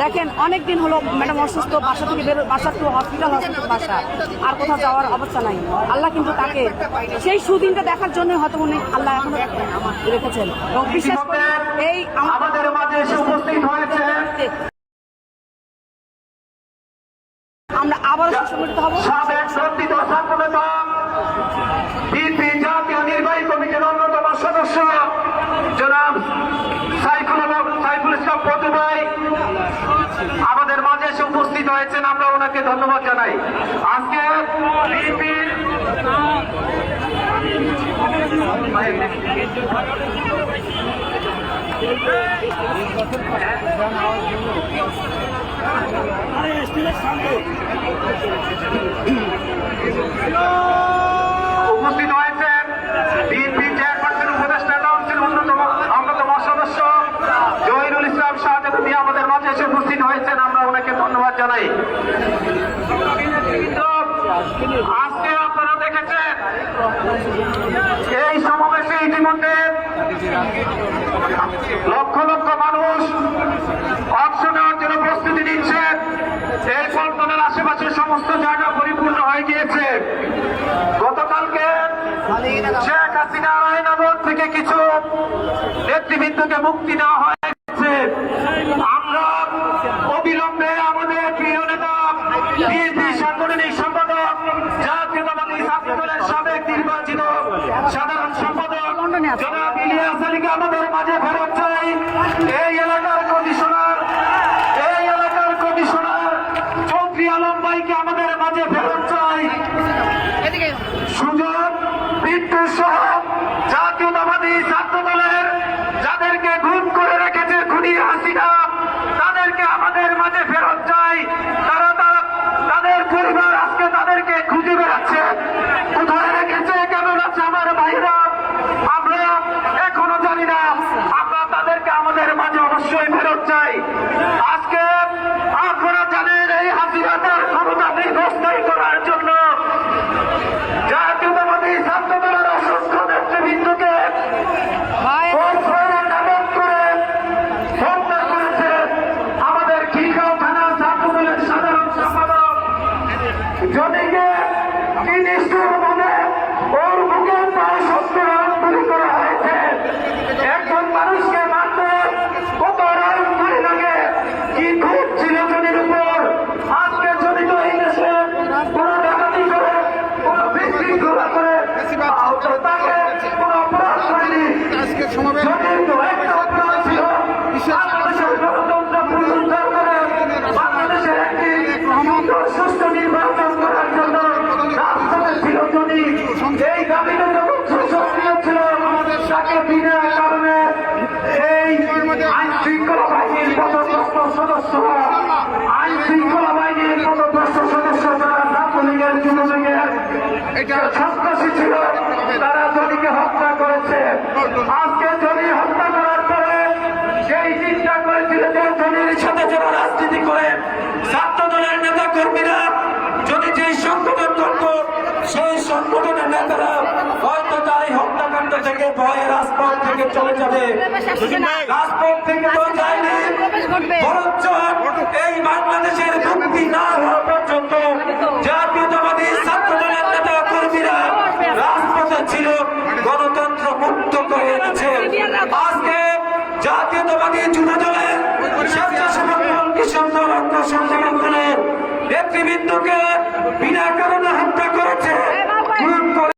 দেখেন অনেক দিন হলো ম্যাডাম অসুস্থ বাসা থেকে বেরো বাসা টু হসপিটাল হসপিটাল বাসা। আর কোথাও যাওয়ার অবস্থা নাই। আল্লাহ কিন্তু তাকে সেই সুদিনটা দেখার জন্য হয়তো উনি আল্লাহ এখনও রেখেছেন। এবং বিশেষ করে এই আমাদের মাঝে উপস্থিত হয়েছে আমরা আবারও সুসংগঠিত হব। জাতীয় নির্বাহী কমিটির অন্যতম সদস্য জনাব আমাদের মাঝে এসে উপস্থিত হয়েছেন আমরা ওনাকে ধন্যবাদ জানাই। আজকে বিএনপির উপস্থিত হয়েছেন বিএনপি চেয়ারপারসন উপদেষ্টা কাউন্সিল অন্যতম অন্যতম সদস্য জহিরুল ইসলাম শাহজাহান আমাদের মাঝে এসে উপস্থিত হয়েছেন আমরা ওনাকে ধন্যবাদ জানাই। আজকে আপনারা দেখেছেন, এই সমাবেশে ইতিমধ্যে লক্ষ লক্ষ মানুষ অংশ নেওয়ার জন্য প্রস্তুতি নিচ্ছেন এই পল্টনের আশেপাশের সমস্ত জায়গা পরিপূর্ণ হয়ে গিয়েছে। গতকালকে শেখ হাসিনা আইনামত থেকে কিছু নেতৃবৃন্দকে মুক্তি দেওয়া হয়েছে আমরা অবিলম্বে আমাদের প্রিয় নেতা বিএনপি সাংগঠনিক সম্পাদক জাতীয়তাবাদী ছাত্র দলের সাবেক নির্বাচিত সাধারণ সম্পাদক জনাব ইলিয়াস আলীকে আমাদের মাঝে ফেরত চাই। এই এলাকার কমিশনার এই এলাকার কমিশনার চৌধুরী আলম ভাইকে আমাদের মাঝে ফেরত চাই। সুযোগ বিদ্যুৎ সহ জাতীয়তাবাদী ছাত্র দলের যাদেরকে গুম করে রেখেছে খুনি হাসিনা তাদেরকে আমাদের মাঝে ফেরত চাই। তারা তাদের পরিবার আজকে তাদেরকে খুঁজে বেড়াচ্ছে কোথায় রেখেছে কেমন আছে আমার ভাইরা আমরা এখনও জানি না আমরা তাদেরকে আমাদের মাঝে অবশ্যই ফেরত চাই আজকে আপনারা জানেন এই হাসিনাদের ক্ষমতা দীর্ঘস্থায়ী করার জন্য জাতীয়তাবাদী ছাত্র দলের অসংখ্য নেতৃবৃন্দকে ভাই কর্মসূচির নাটক করে হত্যা করেছে আমাদের খিলগাঁও থানা ছাত্র দলের সাধারণ সম্পাদক জমিকে কি নিষ্ঠুরভাবে ওর বুকে প্রায় সত্তর গুলি করা হয়েছে। একজন মানুষকে মারতে কত রান গুলি লাগে? কি খুব ছিল জমির উপর? আজকে যদি তো এই দেশে কোনো ডাকাতি করে কোনো বিশৃঙ্খলা করে আহত তাকে কোনো অপরাধ করেনি। একটা অপরাধ ছিল বাংলাদেশের গণতন্ত্র পুনরুদ্ধার করে বাংলাদেশের একটি সুস্থ নির্বাচন করার জন্য রাজপথে ছিল জমি এই দাবিতে যখন সক্রিয় ছিল তাকে বিনা কারণে এই আইন শৃঙ্খলা বাহিনীর পদভ্রষ্ট সদস্যরা আইন শৃঙ্খলা বাহিনীর পদভ্রষ্ট সদস্য যারা ছাত্রলীগের যুবলীগের সন্ত্রাসী ছিল তারা জলিকে হত্যা করেছে। আজকে জলি হত্যা করার পরে সেই চিন্তা করেছিল যে জলির সাথে যারা রাজনীতি করে ছাত্র দলের নেতা কর্মীরা যদি যেই সংগঠন করত সেই সংগঠনের নেতারা হয়তো তার এই হত্যাকাণ্ড থেকে ভয়ে রাজপথ থেকে চলে যাবে। রাজপথ থেকে তো যায়নি বরঞ্চ এই বাংলাদেশের মুক্তি না হওয়া পর্যন্ত জাতীয়তাবাদী ছাত্র দলের নেতা কর্মীরা রাজপথে ছিল গণতন্ত্র মুক্ত করে এনেছে। আজকে জাতীয়তাবাদী যুব দলের স্বেচ্ছাসেবক দল কৃষক দল অঙ্গ সংগঠনের নেতৃবৃন্দকে বিনা